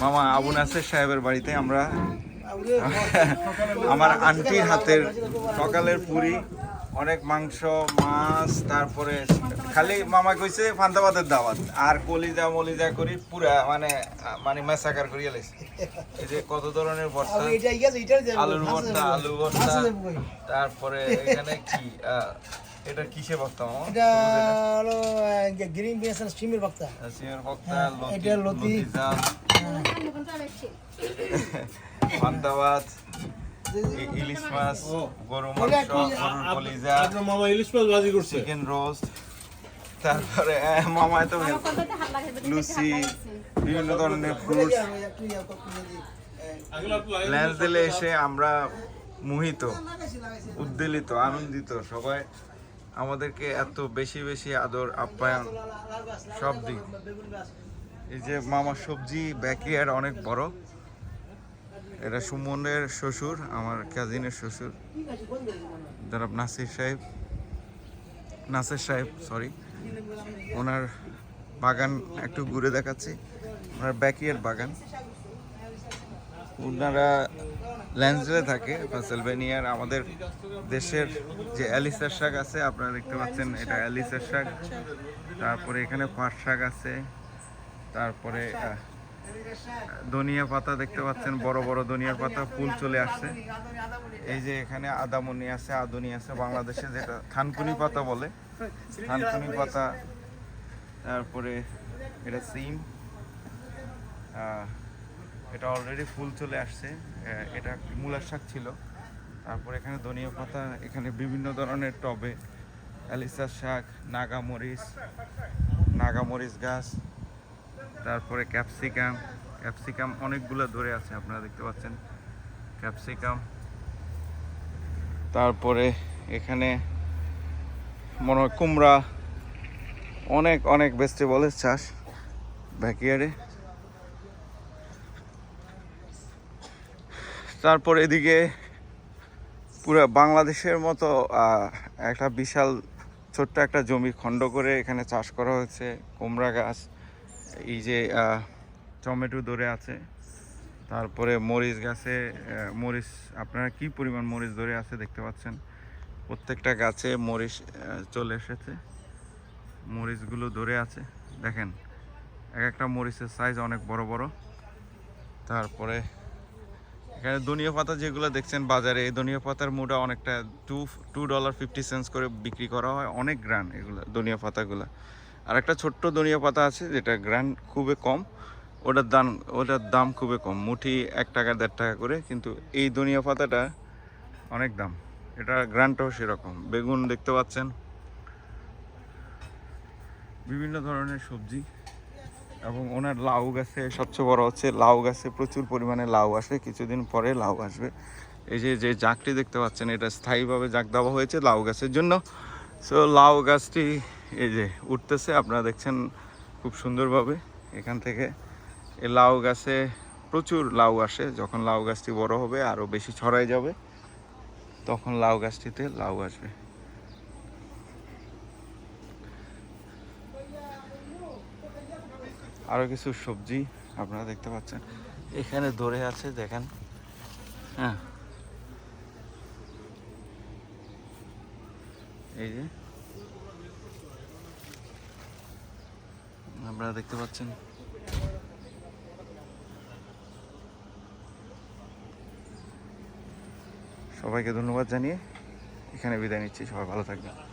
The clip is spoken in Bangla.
মামা আবু নাসের সাহেবের বাড়িতে আমরা আমার আন্টির হাতের সকালের পুরি অনেক মাংস মাছ তারপরে খালি মামা কইছে ফান্তাবাদের দাওয়াত আর কলিজা মলিজা করি পুরা মানে মানে মেসাকার করিয়া লাইছে। এই যে কত ধরনের ভর্তা? আলুর ভর্তা আলু ভর্তা তারপরে এখানে কি? এটা কিসে ভর্তা মামা? এটা হলো গ্রিন বিনস আর স্টিমের ভক্তা সিমের ভর্তা লতি এটা লতি। লতি জাল। ফান্তাবাদ ইলিশ মাছ গরু মাংস গরুর কলিজা আপনার মামা ইলিশ মাছ ভাজি করছে। চিকেন রোস্ট তারপরে আহ, মামায় তো লুচি বিভিন্ন ধরনের ফ্রুটস ল্যান্স দিলে এসে আমরা মোহিত উদ্বেলিত আনন্দিত সবাই। আমাদেরকে এত বেশি বেশি আদর, আপ্যায়ন, সব দিক এই যে মামার সবজি ব্যাকইয়ার্ড অনেক বড়। এটা সুমনের শ্বশুর, আমার কাজিনের শ্বশুর। জনাব নাসির সাহেব। নাসির সাহেব সরি ওনার বাগান একটু ঘুরে দেখাচ্ছি। ওনার ব্যাকইয়ার্ড বাগান। ওনারা ল্যান্সডেলে থাকে পেনসিলভেনিয়ার আমাদের দেশের যে অ্যালিসের শাক আছে, আপনারা দেখতে পাচ্ছেন এটা অ্যালিসের শাক। তারপরে এখানে পাট শাক আছে, তারপরে ধনিয়া পাতা দেখতে পাচ্ছেন, বড় বড় ধনিয়ার পাতা, ফুল চলে আসছে। এই যে এখানে আদামনি আছে, আদনি আছে, বাংলাদেশে যেটা থানকুনি পাতা বলে, থানকুনি পাতা, তারপরে এটা সিম এটা অলরেডি ফুল চলে আসছে। এটা মূলার শাক ছিল। তারপর এখানে ধনিয়া পাতা, এখানে বিভিন্ন ধরনের টবে অ্যালিসার শাক, নাগামরিচ নাগামরিচ গাছ, তারপরে ক্যাপসিকাম ক্যাপসিকাম অনেকগুলো ধরে আছে, আপনারা দেখতে পাচ্ছেন। ক্যাপসিকাম, তারপরে এখানে মনে হয় কুমড়া, অনেক অনেক ভেজিটেবলের চাষ ব্যাকইয়ার্ডে তারপর এদিকে পুরো বাংলাদেশের মতো একটা বিশাল ছোট্ট একটা জমি খণ্ড করে এখানে চাষ করা হয়েছে, কুমড়া গাছ, এই যে টমেটো ধরে আছে, তারপরে মরিচ গাছে মরিচ, আপনারা কি পরিমাণ মরিচ ধরে আছে দেখতে পাচ্ছেন? প্রত্যেকটা গাছে মরিচ চলে এসেছে, মরিচগুলো ধরে আছে, দেখেন, এক একটা মরিচের সাইজ অনেক বড় বড়, তারপরে এখানে ধনিয়া পাতা যেগুলো দেখছেন বাজারে, এই ধনিয়া পাতার মুটা অনেকটা two two dollar fifty cents করে বিক্রি করা হয়, অনেক গ্রান এগুলো, ধনিয়া পাতাগুলো। আর একটা ছোট্ট ধনিয়া পাতা আছে যেটা গ্রান খুবই কম, ওটার দাম ওটার দাম খুবই কম, মুঠি এক টাকা, দেড় টাকা করে, কিন্তু এই ধনিয়া পাতাটা অনেক দাম, এটা গ্রানটাও সেরকম। বেগুন দেখতে পাচ্ছেন। বিভিন্ন ধরনের সবজি। এবং ওনার লাউ গাছে সবচেয়ে বড় হচ্ছে লাউ গাছে প্রচুর পরিমাণে লাউ আসে, কিছুদিন পরে লাউ আসবে। এই যে যে জাঁকটি দেখতে পাচ্ছেন, এটা স্থায়ীভাবে জাঁক দেওয়া হয়েছে লাউ গাছের জন্য। সো লাউ গাছটি এই যে উঠতেছে, আপনারা দেখছেন খুব সুন্দরভাবে। এখান থেকে এই লাউ গাছে প্রচুর লাউ আসে, যখন লাউ গাছটি বড় হবে আরও বেশি ছড়াই যাবে, তখন লাউ গাছটিতে লাউ আসবে। আরও কিছু সবজি আপনারা দেখতে পাচ্ছেন। এখানে ধরে আছে, দেখেন। হ্যাঁ। এই যে। আপনারা দেখতে পাচ্ছেন। সবাইকে ধন্যবাদ জানিয়ে এখানে বিদায় নিচ্ছি। সবাই ভালো থাকবেন।